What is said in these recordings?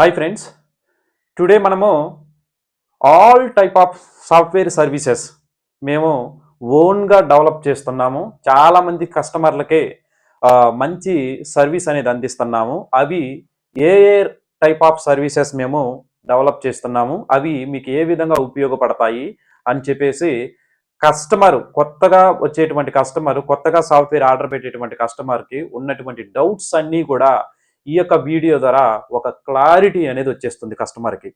Hi friends today మనము all type of software services మేము ఓన్గా డెవలప్ చేస్తున్నాము. చాలామంది కస్టమర్లకే మంచి సర్వీస్ అనేది అందిస్తున్నాము. అవి ఏ ఏ టైప్ ఆఫ్ సర్వీసెస్ మేము డెవలప్ చేస్తున్నాము అవి మీకు ఏ విధంగా ఉపయోగపడతాయి అని చెప్పేసి కస్టమర్ కొత్తగా వచ్చేటువంటి కస్టమర్ కొత్తగా సాఫ్ట్వేర్ ఆర్డర్ పెట్టేటువంటి కస్టమర్కి ఉన్నటువంటి డౌట్స్ అన్నీ కూడా ఈ యొక్క వీడియో ద్వారా ఒక క్లారిటీ అనేది వచ్చేస్తుంది కస్టమర్కి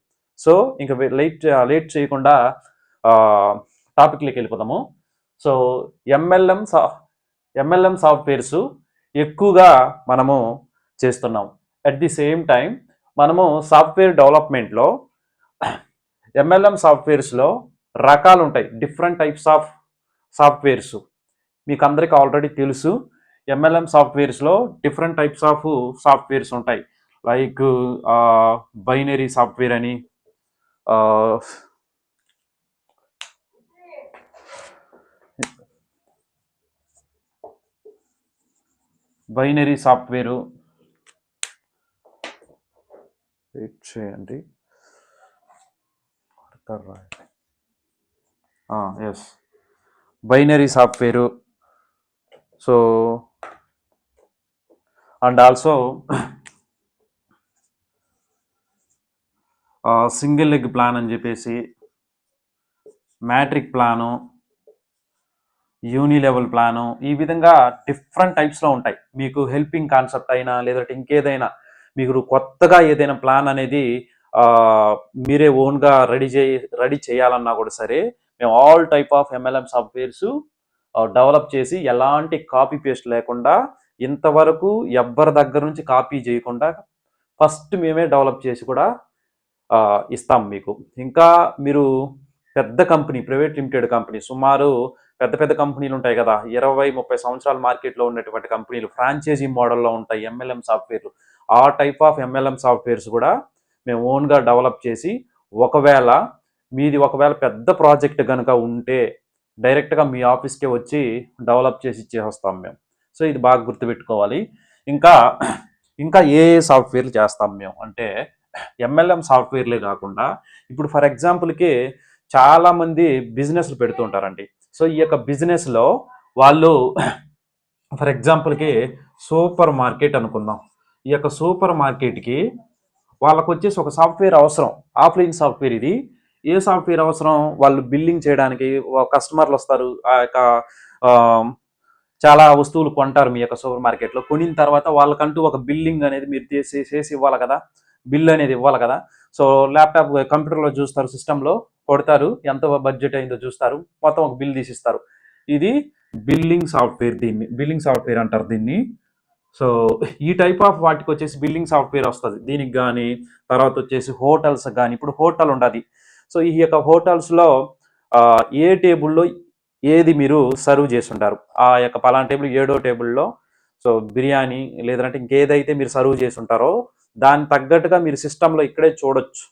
సో ఇంకా లేట్ లేట్ చేయకుండా టాపిక్లోకి వెళ్ళిపోదాము. సో ఎంఎల్ఎం సా ఎంఎల్ఎం సాఫ్ట్వేర్స్ ఎక్కువగా మనము చేస్తున్నాం. అట్ ది సేమ్ టైం మనము సాఫ్ట్వేర్ డెవలప్మెంట్లో ఎంఎల్ఎం సాఫ్ట్వేర్స్లో రకాలు ఉంటాయి డిఫరెంట్ టైప్స్ ఆఫ్ సాఫ్ట్వేర్స్ మీకు అందరికీ ఆల్రెడీ తెలుసు. ఎంఎల్ఎం సాఫ్ట్వేర్స్లో డిఫరెంట్ టైప్స్ ఆఫ్ సాఫ్ట్వేర్స్ ఉంటాయి. లైక్ బైనరీ సాఫ్ట్వేర్ అని బైనరీ సాఫ్ట్వేరు వెయిట్ చేయండి. Yes binary software so and also single leg plan అని చెప్పేసి matrix plan unilevel plan ఈ విధంగా డిఫరెంట్ టైప్స్లో ఉంటాయి. మీకు హెల్పింగ్ కాన్సెప్ట్ అయినా లేదంటే ఇంకేదైనా మీకు కొత్తగా ఏదైనా ప్లాన్ అనేది మీరే ఓన్గా రెడీ చేయి రెడీ చేయాలన్నా కూడా సరే మేము all type of MLM softwares develop చేసి ఎలాంటి కాపీ పేస్ట్ లేకుండా ఇంతవరకు ఎవ్వరి దగ్గర నుంచి కాపీ చేయకుండా ఫస్ట్ మేమే డెవలప్ చేసి కూడా ఇస్తాం మీకు. ఇంకా మీరు పెద్ద కంపెనీ ప్రైవేట్ లిమిటెడ్ కంపెనీ సుమారు పెద్ద పెద్ద కంపెనీలు ఉంటాయి కదా ఇరవై ముప్పై సంవత్సరాల మార్కెట్లో ఉన్నటువంటి కంపెనీలు ఫ్రాంచైజీ మోడల్లో ఉంటాయి ఎంఎల్ఎం సాఫ్ట్వేర్లు. ఆ టైప్ ఆఫ్ ఎంఎల్ఎం సాఫ్ట్వేర్స్ కూడా మేము ఓన్గా డెవలప్ చేసి ఒకవేళ మీది ఒకవేళ పెద్ద ప్రాజెక్ట్ కనుక ఉంటే డైరెక్ట్గా మీ ఆఫీస్కే వచ్చి డెవలప్ చేసి ఇచ్చేస్తాం మేము. సో ఇది బాగా గుర్తుపెట్టుకోవాలి. ఇంకా ఇంకా ఏ ఏ సాఫ్ట్వేర్లు చేస్తాం మేము? అంటే ఎంఎల్ఎం సాఫ్ట్వేర్లే కాకుండా ఇప్పుడు ఫర్ ఎగ్జాంపుల్కి చాలామంది బిజినెస్లు పెడుతుంటారండి సో ఈ యొక్క బిజినెస్లో వాళ్ళు ఫర్ ఎగ్జాంపుల్కి సూపర్ మార్కెట్ అనుకుందాం. ఈ యొక్క సూపర్ మార్కెట్కి వాళ్ళకు వచ్చేసి ఒక సాఫ్ట్వేర్ అవసరం. ఆఫ్లైన్ సాఫ్ట్వేర్ ఇది. ఏ సాఫ్ట్వేర్ అవసరం? వాళ్ళు బిల్లింగ్ చేయడానికి కస్టమర్లు వస్తారు ఆ యొక్క చాలా వస్తువులు కొంటారు మీ యొక్క సూపర్ మార్కెట్లో. కొనిన తర్వాత వాళ్ళకంటూ ఒక బిల్లింగ్ అనేది మీరు చేసి చేసి ఇవ్వాలి కదా. బిల్ అనేది ఇవ్వాలి కదా. సో ల్యాప్టాప్ కంప్యూటర్లో చూస్తారు సిస్టంలో కొడతారు. ఎంత బడ్జెట్ అయిందో చూస్తారు. మొత్తం ఒక బిల్ తీసిస్తారు. ఇది బిల్లింగ్ సాఫ్ట్వేర్ దీన్ని. బిల్లింగ్ సాఫ్ట్వేర్ అంటారు దీన్ని. సో ఈ టైప్ ఆఫ్ వాటికి వచ్చేసి బిల్లింగ్ సాఫ్ట్వేర్ వస్తుంది. దీనికి కానీ తర్వాత వచ్చేసి హోటల్స్ కానీ ఇప్పుడు హోటల్ ఉండదు. సో ఈ యొక్క హోటల్స్లో ఏ టేబుల్లో ఏది మీరు సర్వ్ చేస్తుంటారు? ఆ యొక్క పలానా టేబుల్ ఏడో టేబుల్లో సో బిర్యానీ లేదంటే ఇంకేదైతే మీరు సర్వ్ చేసి ఉంటారో దానికి తగ్గట్టుగా మీరు సిస్టంలో ఇక్కడే చూడొచ్చు.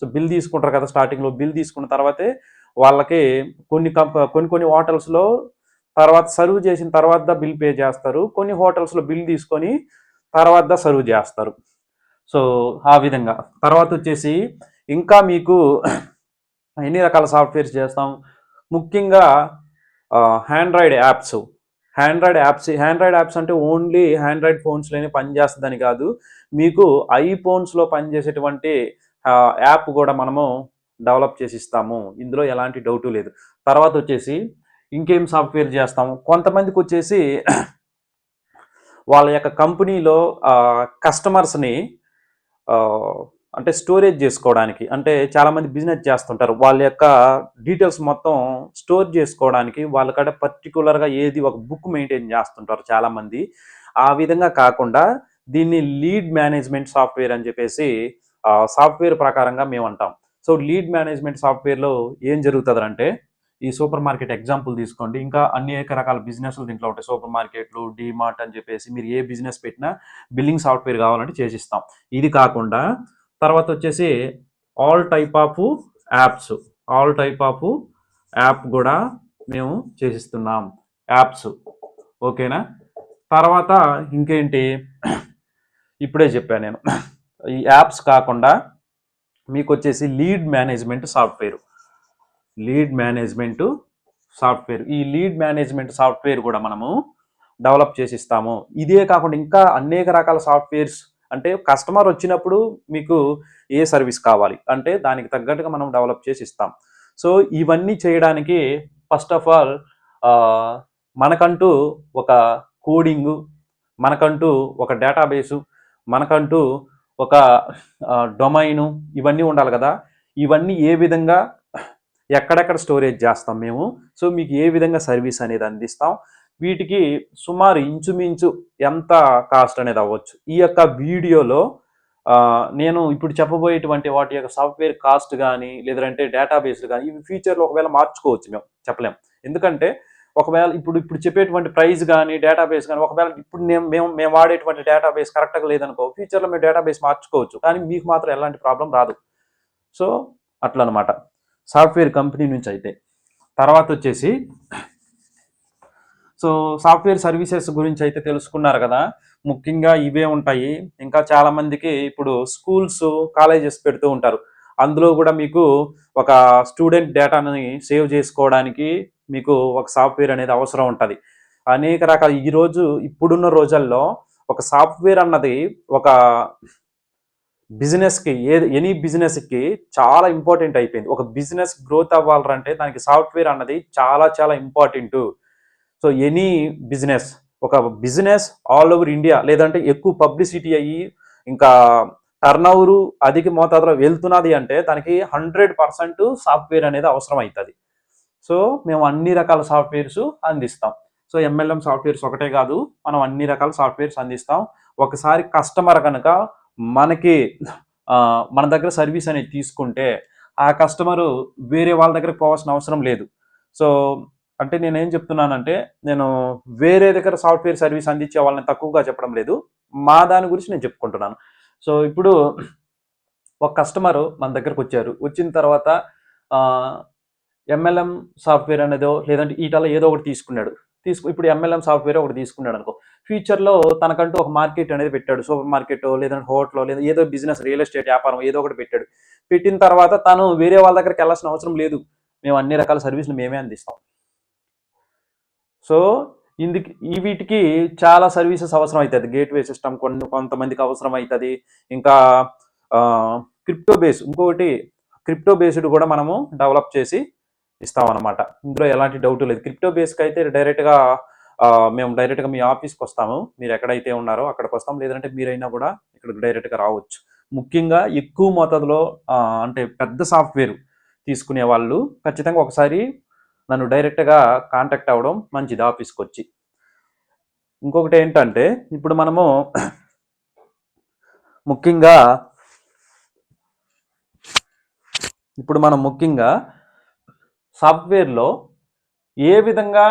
సో బిల్ తీసుకుంటారు కదా స్టార్టింగ్లో బిల్ తీసుకున్న తర్వాతే వాళ్ళకి కొన్ని కంప కొన్ని కొన్ని హోటల్స్లో తర్వాత సర్వ్ చేసిన తర్వాత బిల్ పే చేస్తారు. కొన్ని హోటల్స్లో బిల్ తీసుకొని తర్వాత సర్వ్ చేస్తారు. సో ఆ విధంగా. తర్వాత వచ్చేసి ఇంకా మీకు ఎన్ని రకాల సాఫ్ట్వేర్స్ చేస్తాం? ముఖ్యంగా android apps android apps android apps అంటే ఓన్లీ హ్యాండ్రాయిడ్ ఫోన్స్లోనే పనిచేస్తుందని కాదు. మీకు ఐఫోన్స్లో పనిచేసేటువంటి యాప్ కూడా మనము డెవలప్ చేసి ఇస్తాము ఇందులో ఎలాంటి డౌటు లేదు. తర్వాత వచ్చేసి ఇంకేం సాఫ్ట్వేర్ చేస్తాము? కొంతమందికి వచ్చేసి వాళ్ళ యొక్క కంపెనీలో కస్టమర్స్ని అంటే స్టోరేజ్ చేసుకోవడానికి. అంటే చాలామంది బిజినెస్ చేస్తుంటారు. వాళ్ళ యొక్క డీటెయిల్స్ మొత్తం స్టోర్ చేసుకోవడానికి వాళ్ళకడ పర్టికులర్గా ఏది ఒక బుక్ మెయింటైన్ చేస్తుంటారు చాలామంది. ఆ విధంగా కాకుండా దీన్ని లీడ్ మేనేజ్మెంట్ సాఫ్ట్వేర్ అని చెప్పేసి సాఫ్ట్వేర్ ప్రకారంగా మేము అంటాం. సో లీడ్ మేనేజ్మెంట్ సాఫ్ట్వేర్లో ఏం జరుగుతుంది అంటే ఈ సూపర్ మార్కెట్ ఎగ్జాంపుల్ తీసుకోండి. ఇంకా అనేక రకాల బిజినెస్లు దీంట్లో ఉంటాయి. సూపర్ మార్కెట్లు డీమార్ట్ అని చెప్పేసి మీరు ఏ బిజినెస్ పెట్టినా బిల్లింగ్ సాఫ్ట్వేర్ కావాలంటే చేసిస్తాం. ఇది కాకుండా తర్వాత వచ్చేసి all type of apps all type of app కూడా మేము చేసిస్తున్నాం. యాప్స్ ఓకేనా? తర్వాత ఇంకేంటి? ఇప్పుడే చెప్పాను నేను. ఈ యాప్స్ కాకుండా మీకు వచ్చేసి lead management software lead management software ఈ లీడ్ మేనేజ్మెంట్ సాఫ్ట్వేర్ కూడా మనము డెవలప్ చేసిస్తాము. ఇదే కాకుండా ఇంకా అనేక రకాల సాఫ్ట్వేర్స్ అంటే కస్టమర్ వచ్చినప్పుడు మీకు ఏ సర్వీస్ కావాలి? అంటే దానికి తగ్గట్టుగా మనం డెవలప్ చేసి ఇస్తాం. సో ఇవన్నీ చేయడానికి ఫస్ట్ ఆఫ్ ఆల్ మనకంటూ ఒక కోడింగు మనకంటూ ఒక డేటాబేసు మనకంటూ ఒక డొమైను ఇవన్నీ ఉండాలి కదా. ఇవన్నీ ఏ విధంగా ఎక్కడెక్కడ స్టోరేజ్ చేస్తాం మేము? సో మీకు ఏ విధంగా సర్వీస్ అనేది అందిస్తాం? వీటికి సుమారు ఇంచుమించు ఎంత కాస్ట్ అనేది అవ్వచ్చు. ఈ యొక్క వీడియోలో నేను ఇప్పుడు చెప్పబోయేటువంటి వాటి యొక్క సాఫ్ట్వేర్ కాస్ట్ కానీ లేదంటే డేటాబేస్ కానీ ఇవి ఫ్యూచర్లో ఒకవేళ మార్చుకోవచ్చు మేము చెప్పలేం. ఎందుకంటే ఒకవేళ ఇప్పుడు ఇప్పుడు చెప్పేటువంటి ప్రైస్ కానీ డేటాబేస్ కానీ ఒకవేళ ఇప్పుడు నేను మేము మేము వాడేటువంటి డేటాబేస్ కరెక్ట్గా లేదనుకో ఫ్యూచర్లో మేము డేటాబేస్ మార్చుకోవచ్చు. కానీ మీకు మాత్రం ఎలాంటి ప్రాబ్లం రాదు. సో అట్లా అనమాట సాఫ్ట్వేర్ కంపెనీ నుంచి అయితే. తర్వాత వచ్చేసి సో సాఫ్ట్వేర్ సర్వీసెస్ గురించి అయితే తెలుసుకున్నారు కదా. ముఖ్యంగా ఇవే ఉంటాయి. ఇంకా చాలా మందికి ఇప్పుడు స్కూల్స్ కాలేజెస్ పెడుతూ ఉంటారు. అందులో కూడా మీకు ఒక స్టూడెంట్ డేటాని సేవ్ చేసుకోవడానికి మీకు ఒక సాఫ్ట్వేర్ అనేది అవసరం ఉంటుంది. అనేక రకాల ఈరోజు ఇప్పుడున్న రోజుల్లో ఒక సాఫ్ట్వేర్ అన్నది ఒక బిజినెస్కి ఏ ఎనీ బిజినెస్కి చాలా ఇంపార్టెంట్ అయిపోయింది. ఒక బిజినెస్ గ్రోత్ అవ్వాలంటే దానికి సాఫ్ట్వేర్ అన్నది చాలా చాలా ఇంపార్టెంట్. సో ఎనీ బిజినెస్ ఒక బిజినెస్ ఆల్ ఓవర్ ఇండియా లేదంటే ఎక్కువ పబ్లిసిటీ అయ్యి ఇంకా టర్న్ అధిక మోతాదులో వెళ్తున్నది అంటే దానికి హండ్రెడ్ పర్సెంట్ సాఫ్ట్వేర్ అనేది అవసరం అవుతుంది సో మేము అన్ని రకాల సాఫ్ట్వేర్స్ అందిస్తాం. సో ఎంఎల్ఎం సాఫ్ట్వేర్స్ ఒకటే కాదు మనం అన్ని రకాల సాఫ్ట్వేర్స్ అందిస్తాం. ఒకసారి కస్టమర్ కనుక మనకి మన దగ్గర సర్వీస్ అనేది తీసుకుంటే ఆ కస్టమరు వేరే వాళ్ళ దగ్గరకు పోవాల్సిన అవసరం లేదు. సో అంటే నేను ఏం చెప్తున్నానంటే నేను వేరే దగ్గర సాఫ్ట్వేర్ సర్వీస్ అందించే వాళ్ళని తక్కువగా చెప్పడం లేదు. మా దాని గురించి నేను చెప్పుకుంటున్నాను. సో ఇప్పుడు ఒక కస్టమర్ మన దగ్గరకు వచ్చారు. వచ్చిన తర్వాత ఎంఎల్ఎం సాఫ్ట్వేర్ అనేదో లేదంటే ఈటలో ఏదో ఒకటి తీసుకున్నాడు. తీసుకు ఇప్పుడు ఎంఎల్ఎం సాఫ్ట్వేర్ ఒకటి తీసుకున్నాడు అనుకో. ఫ్యూచర్లో తనకంటూ ఒక మార్కెట్ అనేది పెట్టాడు. సూపర్ మార్కెట్ లేదంటే హోటల్ లేదా ఏదో బిజినెస్ రియల్ ఎస్టేట్ వ్యాపారం ఏదో ఒకటి పెట్టాడు. పెట్టిన తర్వాత తను వేరే వాళ్ళ దగ్గరికి వెళ్ళాల్సిన అవసరం లేదు. మేము అన్ని రకాల సర్వీసులు మేమే అందిస్తాం. సో ఇందుకు ఈ వీటికి చాలా సర్వీసెస్ అవసరం అవుతుంది గేట్వే సిస్టమ్ కొన్ని కొంతమందికి అవసరం అవుతుంది ఇంకా క్రిప్టో బేస్ ఇంకొకటి క్రిప్టో బేస్డ్ కూడా మనము డెవలప్ చేసి ఇస్తామన్నమాట. ఇందులో ఎలాంటి డౌట్ లేదు. క్రిప్టో బేస్కి అయితే డైరెక్ట్గా మేము డైరెక్ట్గా మీ ఆఫీస్కి వస్తాము. మీరు ఎక్కడైతే ఉన్నారో అక్కడికి వస్తాం. లేదంటే మీరైనా కూడా ఇక్కడికి డైరెక్ట్గా రావచ్చు. ముఖ్యంగా ఎక్కువ మోతాదులో అంటే పెద్ద సాఫ్ట్వేర్ తీసుకునే వాళ్ళు ఖచ్చితంగా ఒకసారి నన్ను డైరెక్ట్గా కాంటాక్ట్ అవ్వడం మంచిది ఆఫీస్కి వచ్చి ఇంకొకటి ఏంటంటే ఇప్పుడు మనము ముఖ్యంగా ఇప్పుడు మనం ముఖ్యంగా సాఫ్ట్వేర్లో ఏ విధంగా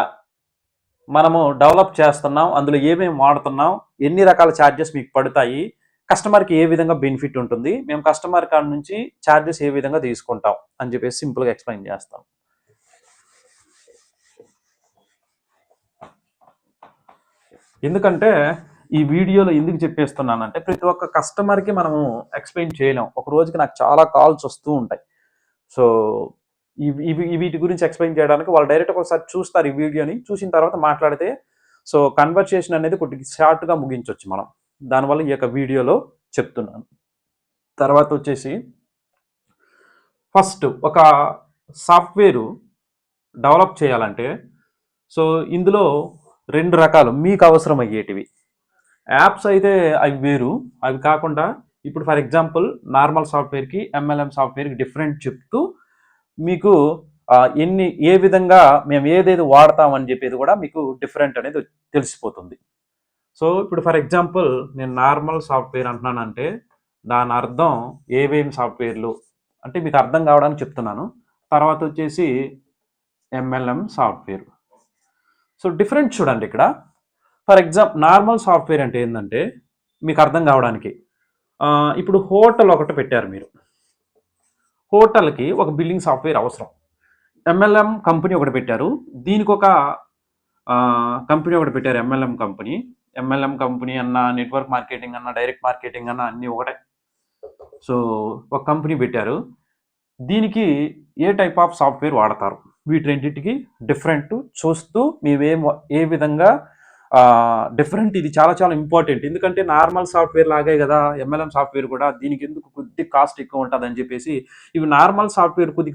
మనము డెవలప్ చేస్తున్నాం అందులో ఏమేమి వాడుతున్నాం ఎన్ని రకాల ఛార్జెస్ మీకు పడతాయి కస్టమర్కి ఏ విధంగా బెనిఫిట్ ఉంటుంది మేము కస్టమర్ కాడ నుంచి ఛార్జెస్ ఏ విధంగా తీసుకుంటాం అని చెప్పేసి సింపుల్గా ఎక్స్ప్లెయిన్ చేస్తాం. ఎందుకంటే ఈ వీడియోలో ఎందుకు చెప్పేస్తున్నానంటే ప్రతి ఒక్క కస్టమర్కి మనము ఎక్స్ప్లెయిన్ చేయలేం. ఒక రోజుకి నాకు చాలా కాల్స్ వస్తూ ఉంటాయి. సో ఇవి వీటి గురించి ఎక్స్ప్లెయిన్ చేయడానికి వాళ్ళు డైరెక్ట్ ఒకసారి చూస్తారు ఈ వీడియోని. చూసిన తర్వాత మాట్లాడితే సో కన్వర్సేషన్ అనేది కొద్దిగా షార్ట్గా ముగించవచ్చు మనం. దానివల్ల ఈ యొక్క వీడియోలో చెప్తున్నాను. తర్వాత వచ్చేసి ఫస్ట్ ఒక సాఫ్ట్వేరు డెవలప్ చేయాలంటే సో ఇందులో రెండు రకాలు మీకు అవసరం అయ్యేటివి యాప్స్ అయితే అవి వేరు. అవి కాకుండా ఇప్పుడు ఫర్ ఎగ్జాంపుల్ నార్మల్ సాఫ్ట్వేర్కి ఎంఎల్ఎం సాఫ్ట్వేర్కి డిఫరెంట్ చెప్తూ మీకు ఎన్ని ఏ విధంగా మేము ఏదేది వాడతామని చెప్పేది కూడా మీకు డిఫరెంట్ అనేది తెలిసిపోతుంది. సో ఇప్పుడు ఫర్ ఎగ్జాంపుల్ నేను నార్మల్ సాఫ్ట్వేర్ అంటున్నానంటే దాని అర్థం ఏవేమి సాఫ్ట్వేర్లు అంటే మీకు అర్థం కావడానికి చెప్తున్నాను. తర్వాత వచ్చేసి ఎంఎల్ఎం సాఫ్ట్వేర్ సో డిఫరెంట్ చూడండి ఇక్కడ. ఫర్ ఎగ్జాంపుల్ నార్మల్ సాఫ్ట్వేర్ అంటే ఏంటంటే మీకు అర్థం కావడానికి ఇప్పుడు హోటల్ ఒకటి పెట్టారు మీరు. హోటల్కి ఒక బిల్లింగ్ సాఫ్ట్వేర్ అవసరం. ఎంఎల్ఎం కంపెనీ ఒకటి పెట్టారు. దీనికి ఒక కంపెనీ ఒకటి పెట్టారు ఎంఎల్ఎం కంపెనీ. ఎంఎల్ఎం కంపెనీ అన్న నెట్వర్క్ మార్కెటింగ్ అన్న డైరెక్ట్ మార్కెటింగ్ అన్న అన్నీ ఒకటే. సో ఒక కంపెనీ పెట్టారు. దీనికి ఏ టైప్ ఆఫ్ సాఫ్ట్వేర్ వాడతారు? వీటి రెండింటికి డిఫరెంట్ చూస్తూ మేమేం ఏ విధంగా డిఫరెంట్ ఇది చాలా చాలా ఇంపార్టెంట్ ఎందుకంటే నార్మల్ సాఫ్ట్వేర్ లాగే కదా ఎంఎల్ఎం సాఫ్ట్వేర్ కూడా దీనికి ఎందుకు కొద్ది కాస్ట్ ఎక్కువ ఉంటుంది అని చెప్పేసి ఇవి నార్మల్ సాఫ్ట్వేర్ కొద్ది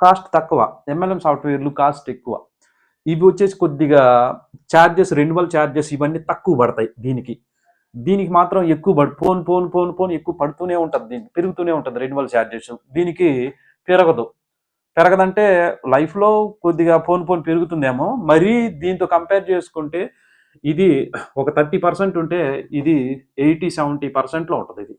కాస్ట్ తక్కువ ఎంఎల్ఎం సాఫ్ట్వేర్లు కాస్ట్ ఎక్కువ. ఇవి వచ్చేసి కొద్దిగా ఛార్జెస్ రెన్యువల్ ఛార్జెస్ ఇవన్నీ తక్కువ పడతాయి దీనికి. దీనికి మాత్రం ఎక్కువ పడు ఫోన్ ఫోన్ ఫోన్ ఫోన్ ఎక్కువ పడుతూనే ఉంటుంది దీనికి పెరుగుతూనే ఉంటుంది రెన్యువల్ ఛార్జెస్ దీనికి పెరగదు. పెరగదంటే లైఫ్లో కొద్దిగా ఫోన్ ఫోన్ పెరుగుతుందేమో. మరీ దీంతో కంపేర్ చేసుకుంటే ఇది ఒక థర్టీ పర్సెంట్ ఉంటే ఇది ఎయిటీ సెవెంటీ పర్సెంట్లో ఉంటుంది ఇది.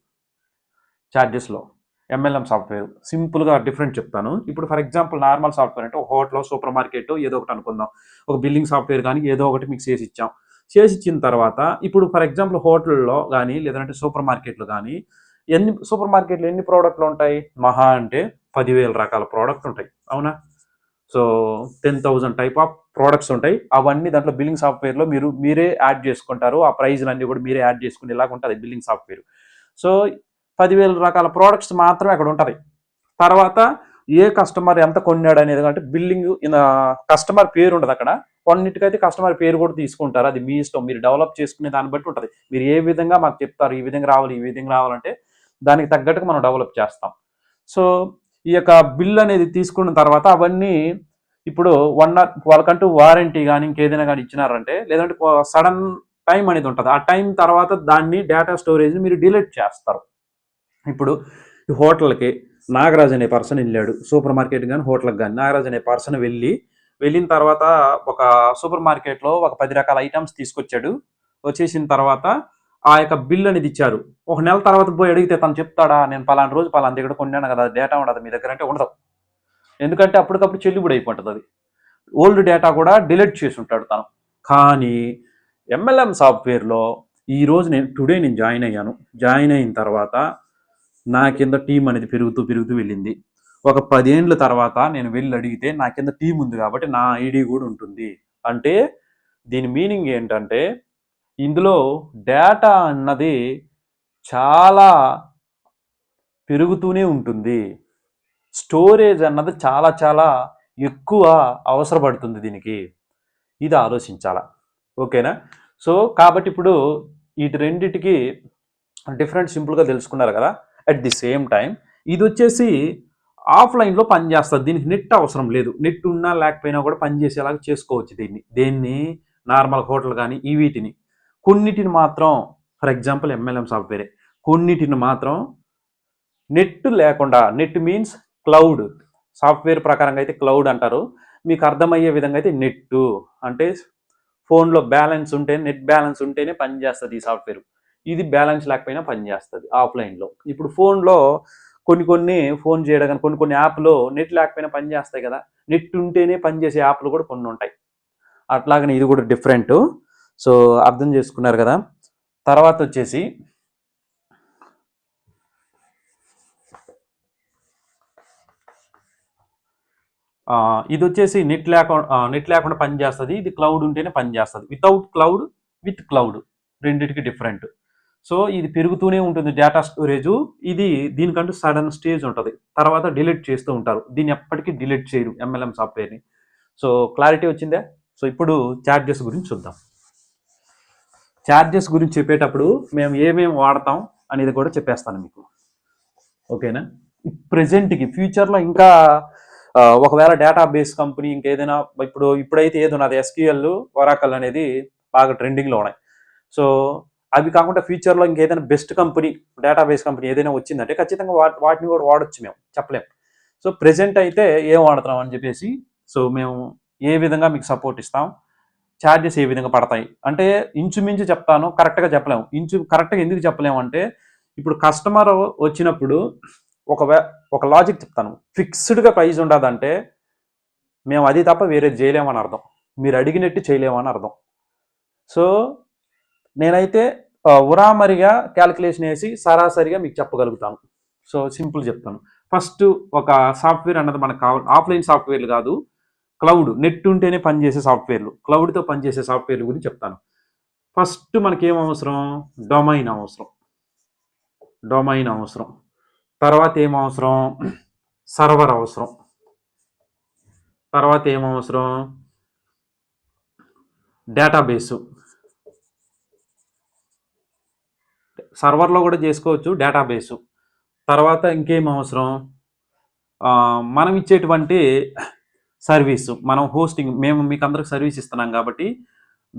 ఛార్జెస్లో ఎంఎల్ఎం సాఫ్ట్వేర్ సింపుల్గా డిఫరెంట్ చెప్తాను. ఇప్పుడు ఫర్ ఎగ్జాంపుల్ నార్మల్ సాఫ్ట్వేర్ అంటే ఒక హోటల్ సూపర్ మార్కెట్ ఏదో ఒకటి అనుకుందాం. ఒక బిల్డింగ్ సాఫ్ట్వేర్ కానీ ఏదో ఒకటి మీకు చేసి ఇచ్చాం. చేసి ఇచ్చిన తర్వాత ఇప్పుడు ఫర్ ఎగ్జాంపుల్ హోటల్లో కానీ లేదంటే సూపర్ మార్కెట్లు కానీ ఎన్ని సూపర్ మార్కెట్లో ఎన్ని ప్రోడక్ట్లు ఉంటాయి? మహా అంటే పదివేల రకాల ప్రోడక్ట్ ఉంటాయి. అవునా? So ten thousand type of products ఉంటాయి. అవన్నీ దాంట్లో బిల్లింగ్ సాఫ్ట్వేర్లో మీరు మీరే యాడ్ చేసుకుంటారు. ఆ ప్రైజ్లు అన్నీ కూడా మీరే యాడ్ చేసుకుని ఇలాగ ఉంటుంది బిల్లింగ్ సాఫ్ట్వేర్. సో పదివేల రకాల ప్రోడక్ట్స్ మాత్రమే అక్కడ ఉంటుంది తర్వాత ఏ కస్టమర్ ఎంత కొన్నాడు అనేది అంటే బిల్లింగ్ కస్టమర్ పేరు ఉండదు అక్కడ. కొన్నిటికైతే కస్టమర్ పేరు కూడా తీసుకుంటారు. అది మీ ఇష్టం. మీరు డెవలప్ చేసుకునే దాన్ని బట్టి ఉంటుంది. మీరు ఏ విధంగా మాకు చెప్తారు ఈ విధంగా రావాలి ఈ విధంగా రావాలంటే దానికి తగ్గట్టుగా మనం డెవలప్ చేస్తాం. సో ఈ యొక్క బిల్ అనేది తీసుకున్న తర్వాత అవన్నీ ఇప్పుడు వన్ ఆర్ వాళ్ళకంటూ వారంటీ కానీ ఇంకేదైనా కానీ ఇచ్చినారంటే లేదంటే సడన్ టైం అనేది ఉంటుంది. ఆ టైం తర్వాత దాన్ని డేటా స్టోరేజ్ మీరు డిలీట్ చేస్తారు. ఇప్పుడు హోటల్కి నాగరాజ్ అనే పర్సన్ వెళ్ళాడు సూపర్ మార్కెట్ కానీ హోటల్కి కానీ నాగరాజ్ అనే పర్సన్ వెళ్ళి వెళ్ళిన తర్వాత ఒక సూపర్ మార్కెట్లో ఒక పది రకాల ఐటమ్స్ తీసుకొచ్చాడు. వచ్చేసిన తర్వాత ఆ యొక్క బిల్ అనేది ఇచ్చారు. ఒక నెల తర్వాత పోయి అడిగితే తను చెప్తాడా నేను పలానా రోజు పలానా దగ్గర కొన్నాను కదా డేటా ఉండదు మీ దగ్గర అంటే ఉండదు. ఎందుకంటే అప్పటికప్పుడు చెల్లిబడి అయిపోతుంది అది. ఓల్డ్ డేటా కూడా డిలీట్ చేసి ఉంటాడు తను. కానీ ఎంఎల్ఎం సాఫ్ట్వేర్లో ఈరోజు నేను టుడే నేను జాయిన్ అయ్యాను. జాయిన్ అయిన తర్వాత నా కింద టీం అనేది పెరుగుతూ పెరుగుతూ వెళ్ళింది. ఒక పదేండ్ల తర్వాత నేను వెళ్ళి అడిగితే నా కింద టీం ఉంది కాబట్టి నా ఐడి కూడా ఉంటుంది. అంటే దీని మీనింగ్ ఏంటంటే ఇందులో డేటా అన్నది చాలా పెరుగుతూనే ఉంటుంది. స్టోరేజ్ అన్నది చాలా చాలా ఎక్కువ అవసరపడుతుంది దీనికి. ఇది ఆలోచించాల? ఓకేనా? సో కాబట్టి ఇప్పుడు వీటి రెండిటికి డిఫరెంట్ సింపుల్గా తెలుసుకున్నారు కదా అట్ ది సేమ్ టైం ఇది వచ్చేసి ఆఫ్లైన్లో పనిచేస్తుంది. దీనికి నెట్ అవసరం లేదు. నెట్ ఉన్నా లేకపోయినా కూడా పనిచేసేలాగా చేసుకోవచ్చు దీన్ని. దేన్ని? నార్మల్ హోటల్ కానీ ఈ వీటిని. కొన్నిటిని మాత్రం ఫర్ ఎగ్జాంపుల్ ఎంఎల్ఎం సాఫ్ట్వేరే కొన్నిటిని మాత్రం నెట్ లేకుండా నెట్ మీన్స్ క్లౌడ్. సాఫ్ట్వేర్ ప్రకారంగా అయితే క్లౌడ్ అంటారు. మీకు అర్థమయ్యే విధంగా అయితే నెట్. అంటే ఫోన్లో బ్యాలెన్స్ ఉంటే నెట్ బ్యాలెన్స్ ఉంటేనే పనిచేస్తుంది ఈ సాఫ్ట్వేర్. ఇది బ్యాలెన్స్ లేకపోయినా పనిచేస్తుంది ఆఫ్లైన్లో. ఇప్పుడు ఫోన్లో కొన్ని కొన్ని ఫోన్ చేయడం కానీ కొన్ని కొన్ని యాప్లో నెట్ లేకపోయినా పనిచేస్తాయి కదా. నెట్ ఉంటేనే పనిచేసే యాప్లు కూడా కొన్ని ఉంటాయి. అట్లాగనే ఇది కూడా డిఫరెంట్. సో అర్థం చేసుకున్నారు కదా. తర్వాత వచ్చేసి ఇది వచ్చేసి నెట్ లేకుండా నెట్ లేకుండా పనిచేస్తుంది ఇది క్లౌడ్ ఉంటేనే పనిచేస్తుంది వితౌట్ క్లౌడ్ విత్ క్లౌడ్ రెండింటికి డిఫరెంట్. సో ఇది పెరుగుతూనే ఉంటుంది డేటా స్టోరేజ్. ఇది దీనికంటూ సడన్ స్టేజ్ ఉంటుంది. తర్వాత డిలీట్ చేస్తూ ఉంటారు. దీన్ని ఎప్పటికీ డిలీట్ చేయరు ఎంఎల్ఎం సాఫ్ట్వేర్ని సో క్లారిటీ వచ్చిందా? సో ఇప్పుడు చార్జెస్ గురించి చూద్దాం. ఛార్జెస్ గురించి చెప్పేటప్పుడు మేము ఏమేమి వాడతాం అనేది కూడా చెప్పేస్తాను మీకు. ఓకేనా? ప్రజెంట్కి ఫ్యూచర్లో ఇంకా ఒకవేళ డేటాబేస్ కంపెనీ ఇంకేదైనా ఇప్పుడు ఇప్పుడైతే ఏదో నాది ఎస్క్యూఎల్ వరాకల్ అనేది బాగా ట్రెండింగ్లో ఉన్నాయి. సో అవి కాకుండా ఫ్యూచర్లో ఇంకేదైనా బెస్ట్ కంపెనీ డేటాబేస్ కంపెనీ ఏదైనా వచ్చిందంటే ఖచ్చితంగా వాటి వాటిని కూడా వాడొచ్చు మేము చెప్పలేం. సో ప్రెజెంట్ అయితే ఏం వాడుతున్నాం అని చెప్పేసి సో మేము ఏ విధంగా మీకు సపోర్ట్ ఇస్తాం? ఛార్జెస్ ఏ విధంగా పడతాయి? అంటే ఇంచుమించు చెప్తాను కరెక్ట్గా చెప్పలేము. ఇంచు కరెక్ట్గా ఎందుకు చెప్పలేము అంటే ఇప్పుడు కస్టమర్ వచ్చినప్పుడు ఒక ఒక లాజిక్ చెప్తాను. ఫిక్స్డ్గా ప్రైస్ ఉండదంటే మేము అది తప్ప వేరే చేయలేమని అర్థం. మీరు అడిగినట్టు చేయలేమని అర్థం. సో నేనైతే ఉరామరిగా క్యాలిక్యులేషన్ వేసి సరాసరిగా మీకు చెప్పగలుగుతాను. సో సింపుల్ చెప్తాను. ఫస్ట్ ఒక సాఫ్ట్వేర్ అన్నది మనకు కావాలి ఆఫ్లైన్ సాఫ్ట్వేర్లు కాదు. క్లౌడ్ నెట్ ఉంటేనే పనిచేసే సాఫ్ట్వేర్లు. క్లౌడ్తో పనిచేసే సాఫ్ట్వేర్ల గురించి చెప్తాను. ఫస్ట్ మనకి అవసరం? డొమైన్ అవసరం. డొమైన్ అవసరం. తర్వాత ఏం అవసరం? సర్వర్ అవసరం. తర్వాత ఏం అవసరం? డేటాబేసు సర్వర్లో కూడా చేసుకోవచ్చు డేటాబేసు తర్వాత ఇంకేం అవసరం? మనం ఇచ్చేటువంటి సర్వీస్. మనం హోస్టింగ్ మేము మీకు అందరికి సర్వీస్ ఇస్తున్నాం కాబట్టి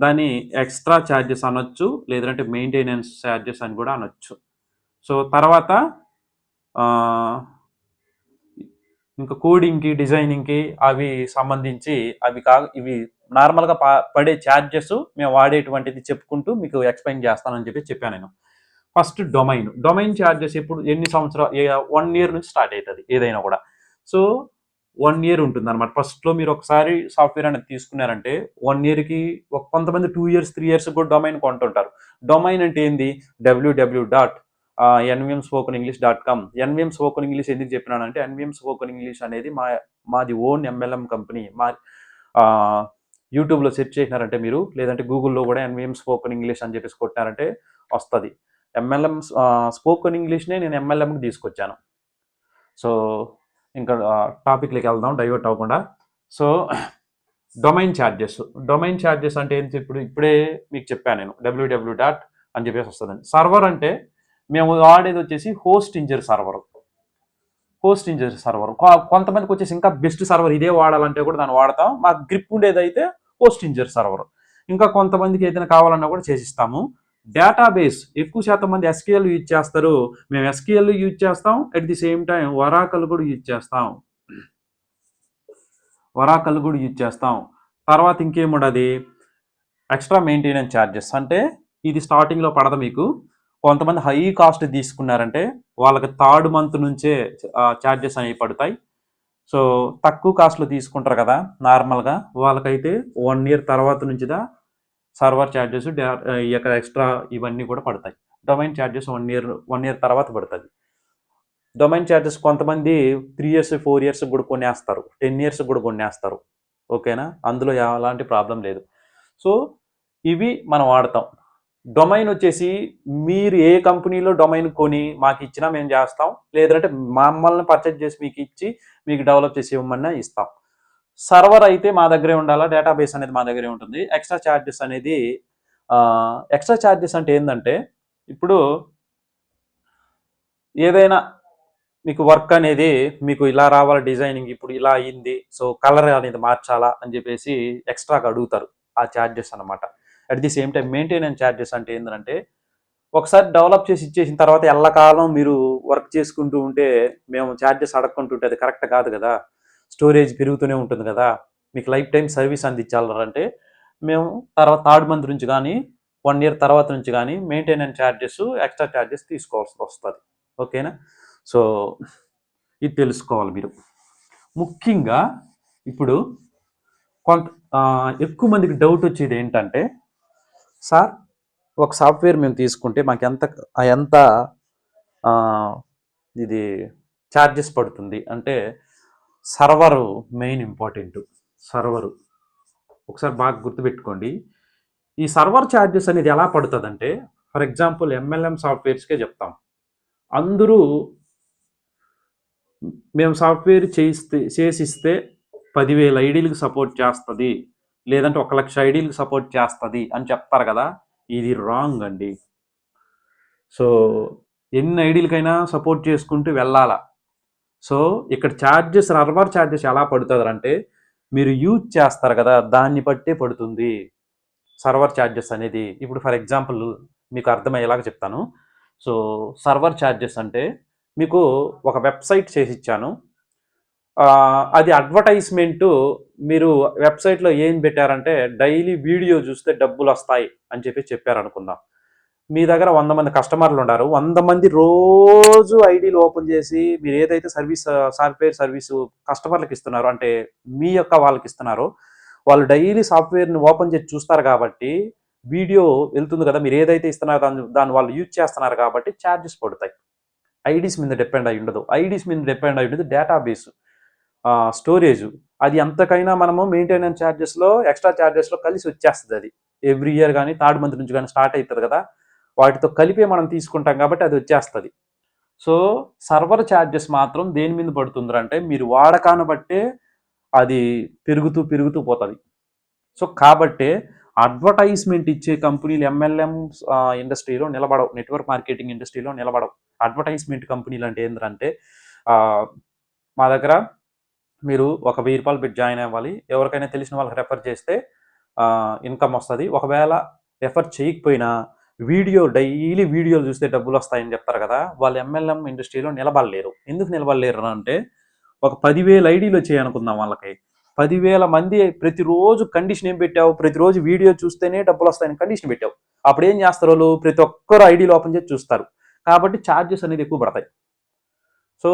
దాన్ని ఎక్స్ట్రా ఛార్జెస్ అనొచ్చు లేదంటే మెయింటెనెన్స్ ఛార్జెస్ అని కూడా అనొచ్చు. సో తర్వాత ఇంకా కోడింగ్కి డిజైనింగ్కి అవి సంబంధించి అవి కా ఇవి నార్మల్గా పా పడే ఛార్జెస్ మేము వాడేటువంటిది చెప్పుకుంటూ మీకు ఎక్స్ప్లెయిన్ చేస్తానని చెప్పి చెప్పాను నేను. First domain. డొమైన్ ఛార్జెస్ ఎప్పుడు ఎన్ని సంవత్సరాలు వన్ ఇయర్ నుంచి స్టార్ట్ అవుతుంది ఏదైనా కూడా. సో వన్ ఇయర్ ఉంటుంది అనమాట ఫస్ట్లో మీరు ఒకసారి సాఫ్ట్వేర్ అనేది తీసుకున్నారంటే వన్ ఇయర్కి ఒక కొంతమంది టూ ఇయర్స్ త్రీ ఇయర్స్ కూడా డొమైన్ కొంటుంటారు. డొమైన్ అంటే ఏంది? WWW dot NVM spoken English dot com. NVM spoken English ఎందుకు చెప్పినానంటే ఎన్విఎం స్పోకన్ ఇంగ్లీష్ అనేది మా మాది ఓన్ ఎంఎల్ఎం కంపెనీ. మా యూట్యూబ్లో సెర్చ్ చేసినారంటే మీరు లేదంటే గూగుల్లో కూడా ఎన్విఎం స్పోకన్ ఇంగ్లీష్ అని చెప్పేసి కొట్టినారంటే వస్తుంది. ఎంఎల్ఎం స్పోకన్ ఇంగ్లీష్నే నేను ఎంఎల్ఎంకి తీసుకొచ్చాను. సో ఇంకా టాపిక్లోకి వెళ్దాం డైవర్ట్ అవ్వకుండా. So domain charges domain charges అంటే ఏంటి? ఇప్పుడు ఇప్పుడే మీకు చెప్పాను నేను డబ్ల్యూడబ్ల్యూ డాట్ అని చెప్పేసి వస్తుందండి. సర్వర్ అంటే మేము వాడేది వచ్చేసి Hostinger server. Hostinger server. కొంతమందికి వచ్చేసి ఇంకా బెస్ట్ సర్వర్ ఇదే వాడాలంటే కూడా దాన్ని వాడతాం. మాకు గ్రిప్ ఉండేది అయితే హోస్ట్ ఇంజర్ సర్వర్. ఇంకా కొంతమందికి ఏదైనా కావాలన్నా కూడా చేసిస్తాము. డేటాబేస్ ఎక్కువ శాతం మంది ఎస్కేఎల్ యూజ్ చేస్తారు. మేము ఎస్కేఎల్ యూజ్ చేస్తాం. అట్ ది సేమ్ టైం వరాకలు కూడా యూజ్ చేస్తాం. వరాకలు కూడా యూజ్ చేస్తాం. తర్వాత ఇంకేముండదు ఎక్స్ట్రా మెయింటెనెన్స్ ఛార్జెస్ అంటే ఇది స్టార్టింగ్లో పడదు మీకు. కొంతమంది హై కాస్ట్ తీసుకున్నారంటే వాళ్ళకి థర్డ్ మంత్ నుంచే ఛార్జెస్ అనేవి పడతాయి. సో తక్కువ కాస్ట్లో తీసుకుంటారు కదా నార్మల్గా వాళ్ళకైతే వన్ ఇయర్ తర్వాత నుంచిదా సర్వర్ ఛార్జెస్ ఈ యొక్క ఎక్స్ట్రా ఇవన్నీ కూడా పడతాయి. Domain charges one year one year తర్వాత పడుతుంది డొమైన్ ఛార్జెస్ కొంతమంది త్రీ ఇయర్స్ ఫోర్ ఇయర్స్ కూడా కొనేస్తారు. టెన్ ఇయర్స్ కూడా కొనేస్తారు. ఓకేనా? అందులో ఎలాంటి ప్రాబ్లం లేదు. సో ఇవి మనం వాడతాం. డొమైన్ వచ్చేసి మీరు ఏ కంపెనీలో డొమైన్ కొని మాకు ఇచ్చినా మేము చేస్తాం. లేదంటే మమ్మల్ని పర్చేజ్ చేసి మీకు ఇచ్చి మీకు డెవలప్ చేసి ఇవ్వమన్నా ఇస్తాం. సర్వర్ అయితే మా దగ్గరే ఉండాలా? డేటాబేస్ అనేది మా దగ్గరే ఉంటుంది. ఎక్స్ట్రా ఛార్జెస్ అనేది ఎక్స్ట్రా ఛార్జెస్ అంటే ఏంటంటే ఇప్పుడు ఏదైనా మీకు వర్క్ అనేది మీకు ఇలా రావాలి డిజైనింగ్ ఇప్పుడు ఇలా అయింది సో కలర్ అనేది మార్చాలా అని చెప్పేసి ఎక్స్ట్రాగా అడుగుతారు ఆ ఛార్జెస్ అన్నమాట. At the same time maintenance charges అంటే ఏంటంటే ఒకసారి డెవలప్ చేసి ఇచ్చేసిన తర్వాత ఎల్లకాలం మీరు వర్క్ చేసుకుంటూ ఉంటే మేము ఛార్జెస్ అడగకుంటుంటే అది కరెక్ట్ కాదు కదా? స్టోరేజ్ పెరుగుతూనే ఉంటుంది కదా మీకు లైఫ్ టైం సర్వీస్ అందించాలంటే మేము తర్వాత థర్డ్ మంత్ నుంచి కానీ వన్ ఇయర్ తర్వాత నుంచి కానీ మెయింటెనెన్స్ ఛార్జెస్ ఎక్స్ట్రా ఛార్జెస్ తీసుకోవాల్సి వస్తుంది. ఓకేనా? సో ఇది తెలుసుకోవాలి మీరు. ముఖ్యంగా ఇప్పుడు కొంత ఎక్కువ మందికి డౌట్ వచ్చేది ఏంటంటే సార్ ఒక సాఫ్ట్వేర్ మేము తీసుకుంటే మాకు ఎంత ఎంత ఇది ఛార్జెస్ పడుతుంది? అంటే సర్వరు మెయిన్ ఇంపార్టెంట్. సర్వరు. ఒకసారి బాగా గుర్తుపెట్టుకోండి. ఈ సర్వర్ ఛార్జెస్ అనేది ఎలా పడుతుందంటే ఫర్ ఎగ్జాంపుల్ ఎంఎల్ఎం సాఫ్ట్వేర్స్కే చెప్తాం. అందరూ మేము సాఫ్ట్వేర్ చేయిస్తే చేసిస్తే పదివేల ఐడీలకు సపోర్ట్ చేస్తుంది. లేదంటే ఒక లక్ష ఐడీలకు సపోర్ట్ చేస్తుంది అని చెప్తారు కదా. ఇది రాంగ్ అండి. సో ఎన్ని ఐడీలకైనా సపోర్ట్ చేసుకుంటూ వెళ్ళాలా? సో ఇక్కడ ఛార్జెస్ సర్వర్ ఛార్జెస్ ఎలా పడుతుంది అంటే మీరు యూజ్ చేస్తారు కదా దాన్ని బట్టే పడుతుంది సర్వర్ ఛార్జెస్ అనేది. ఇప్పుడు ఫర్ ఎగ్జాంపుల్ మీకు అర్థమయ్యేలాగా చెప్తాను. సో సర్వర్ ఛార్జెస్ అంటే మీకు ఒక వెబ్సైట్ చేసి ఇచ్చాను. అది అడ్వర్టైజ్మెంట్ మీరు వెబ్సైట్లో ఏం పెట్టారంటే డైలీ వీడియో చూస్తే డబ్బులు వస్తాయి అని చెప్పి చెప్పారనుకుందాం. మీ దగ్గర వంద మంది కస్టమర్లు ఉన్నారు వంద మంది రోజు ఐడీలు ఓపెన్ చేసి మీరు ఏదైతే సర్వీస్ సాఫ్ట్వేర్ సర్వీస్ కస్టమర్లకు ఇస్తున్నారు అంటే మీ యొక్క వాళ్ళకి ఇస్తున్నారో వాళ్ళు డైలీ సాఫ్ట్వేర్ని ఓపెన్ చేసి చూస్తారు కాబట్టి వీడియో వెళ్తుంది కదా మీరు ఏదైతే ఇస్తున్నారో దాన్ని దాన్ని వాళ్ళు యూజ్ చేస్తున్నారు కాబట్టి ఛార్జెస్ పడతాయి. ఐడీస్ మీద డిపెండ్ అయి ఉండదు. ఐడీస్ మీద డిపెండ్ అయి ఉండదు డేటాబేస్ స్టోరేజ్ అది ఎంతకైనా మనము మెయింటెనెన్స్ ఛార్జెస్లో ఎక్స్ట్రా ఛార్జెస్లో కలిసి వచ్చేస్తుంది అది. ఎవ్రీ ఇయర్ కానీ థర్డ్ మంత్ నుంచి కానీ స్టార్ట్ అవుతుంది కదా. వాటితో కలిపే మనం తీసుకుంటాం కాబట్టి అది వచ్చేస్తుంది. సో సర్వర్ ఛార్జెస్ మాత్రం దేని మీద పడుతుంది అంటే మీరు వాడకాన్ని బట్టే అది పెరుగుతూ పెరుగుతూ పోతుంది. సో కాబట్టే అడ్వర్టైజ్మెంట్ ఇచ్చే కంపెనీలు ఎంఎల్ఎం ఇండస్ట్రీలో నిలబడవు. నెట్వర్క్ మార్కెటింగ్ ఇండస్ట్రీలో నిలబడవు. అడ్వర్టైజ్మెంట్ కంపెనీలు అంటే ఏంటంటే మా దగ్గర మీరు ఒక వెయ్యి రూపాయలు పెట్టి జాయిన్ అవ్వాలి. ఎవరికైనా తెలిసిన వాళ్ళకి రెఫర్ చేస్తే ఇన్కమ్ వస్తుంది. ఒకవేళ రెఫర్ చేయకపోయినా వీడియో డైలీ వీడియోలు చూస్తే డబ్బులు వస్తాయని చెప్తారు కదా వాళ్ళు ఎంఎల్ఎం ఇండస్ట్రీలో నిలబడలేరు. ఎందుకు నిలబడలేరు అంటే ఒక పదివేల ఐడీలు వచ్చాయి అనుకుందాం వాళ్ళకి. పదివేల మంది ప్రతిరోజు కండిషన్ ఏం పెట్టావు? ప్రతిరోజు వీడియో చూస్తేనే డబ్బులు వస్తాయని కండిషన్ పెట్టావు. అప్పుడు ఏం చేస్తారు వాళ్ళు? ప్రతి ఒక్కరు ఐడీలు ఓపెన్ చేసి చూస్తారు. కాబట్టి ఛార్జెస్ అనేది ఎక్కువ పడతాయి. సో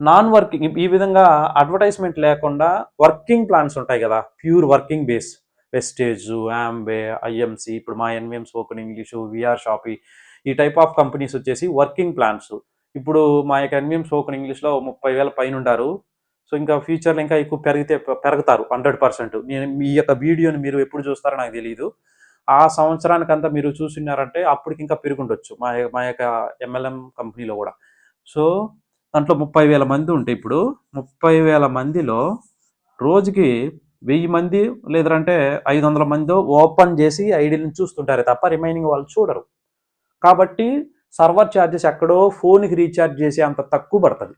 నాన్ వర్కింగ్ ఈ విధంగా అడ్వర్టైజ్మెంట్ లేకుండా వర్కింగ్ ప్లాన్స్ ఉంటాయి కదా pure working base Vestige Amway IMC ఇప్పుడు మా NVM spoken English VR Shopee ఈ టైప్ ఆఫ్ కంపెనీస్ వచ్చేసి వర్కింగ్ ప్లాన్స్ ఇప్పుడు మా యొక్క ఎన్విఎం స్పోకెన్ ఇంగ్లీష్లో ముప్పై వేల పైన ఉంటారు సో ఇంకా ఫ్యూచర్లో ఇంకా ఎక్కువ పెరిగితే పెరుగుతారు హండ్రెడ్ పర్సెంట్ నేను మీ యొక్క వీడియోని మీరు ఎప్పుడు చూస్తారో నాకు తెలియదు ఆ సంవత్సరానికంతా మీరు చూసినారంటే అప్పటికి ఇంకా పెరుగుండొచ్చు మా యొక్క- మా యొక్క ఎంఎల్ఎం కంపెనీలో కూడా. సో దాంట్లో ముప్పై వేల మంది ఉంటాయి ఇప్పుడు ముప్పై వేల మందిలో రోజుకి వెయ్యి మంది లేదంటే ఐదు వందల మంది ఓపెన్ చేసి ఐడీలను చూస్తుంటారు తప్ప రిమైనింగ్ వాళ్ళు చూడరు. కాబట్టి సర్వర్ ఛార్జెస్ ఎక్కడో ఫోన్కి రీఛార్జ్ చేసి అంత తక్కువ పడుతుంది.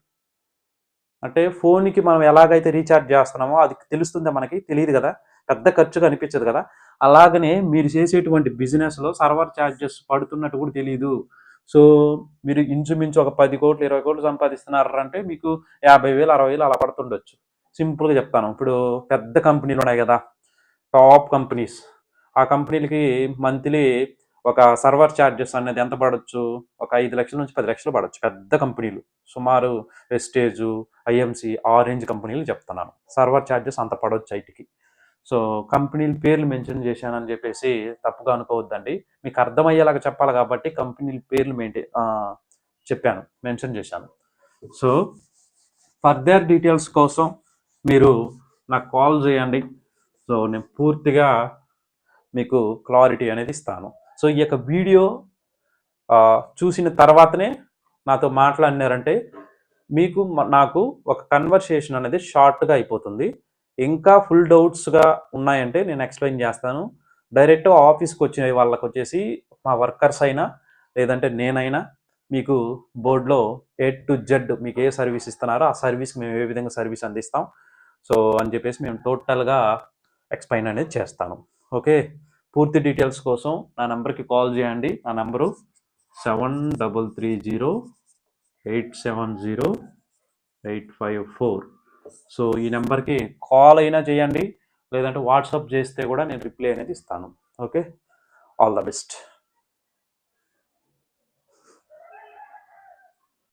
అంటే ఫోన్కి మనం ఎలాగైతే రీఛార్జ్ చేస్తున్నామో అది తెలుస్తుంది మనకి? తెలియదు కదా. పెద్ద ఖర్చుగా కనిపించదు కదా. అలాగనే మీరు చేసేటువంటి బిజినెస్లో సర్వర్ ఛార్జెస్ పడుతున్నట్టు కూడా తెలియదు సో మీరు ఇంచుమించు ఒక పది కోట్లు ఇరవై కోట్లు సంపాదిస్తున్నారు అంటే మీకు యాభై వేలు అరవై వేలు అలా పడుతుండొచ్చు. సింపుల్గా చెప్తాను. ఇప్పుడు పెద్ద కంపెనీలు ఉన్నాయి కదా టాప్ కంపెనీస్. ఆ కంపెనీలకి మంత్లీ ఒక సర్వర్ ఛార్జెస్ అనేది ఎంత పడవచ్చు ఒక ఐదు లక్షల నుంచి పది లక్షలు పడవచ్చు పెద్ద కంపెనీలు. సుమారు వెస్టేజ్ ఐఎంసి ఆరెంజ్ కంపెనీలు చెప్తున్నాను. సర్వర్ ఛార్జెస్ అంత పడవచ్చు ఐటీకి. సో కంపెనీల పేర్లు మెన్షన్ చేశానని చెప్పేసి తప్పుగా అనుకోవద్దండి. మీకు అర్థమయ్యేలాగా చెప్పాలి కాబట్టి కంపెనీల పేర్లు మెయింటైన్ చెప్పాను మెన్షన్ చేశాను. సో ఫర్దర్ డీటెయిల్స్ కోసం మీరు నాకు కాల్ చేయండి. సో నేను పూర్తిగా మీకు క్లారిటీ అనేది ఇస్తాను. సో ఈ యొక్క వీడియో చూసిన తర్వాతనే నాతో మాట్లాడినారంటే మీకు నాకు ఒక కన్వర్సేషన్ అనేది షార్ట్గా అయిపోతుంది. ఇంకా ఫుల్ డౌట్స్గా ఉన్నాయంటే నేను ఎక్స్ప్లెయిన్ చేస్తాను. డైరెక్ట్ ఆఫీస్కి వచ్చిన వాళ్ళకి వచ్చేసి మా వర్కర్స్ అయినా లేదంటే నేనైనా మీకు బోర్డులో ఏ టు జెడ్ మీకు ఏ సర్వీస్ ఇస్తున్నారో ఆ సర్వీస్కి మేము ఏ విధంగా సర్వీస్ అందిస్తాం. సో అని చెప్పేసి మేము టోటల్గా ఎక్స్ప్లెయిన్ అనేది చేస్తాను. ఓకే? పూర్తి డీటెయిల్స్ కోసం నా నెంబర్కి కాల్ చేయండి. నా number seven double three zero eight seven zero eight five four. So ఈ నెంబర్కి కాల్ అయినా చేయండి. లేదంటే వాట్సాప్ చేస్తే కూడా నేను రిప్లై అనేది ఇస్తాను. ఓకే? All the best.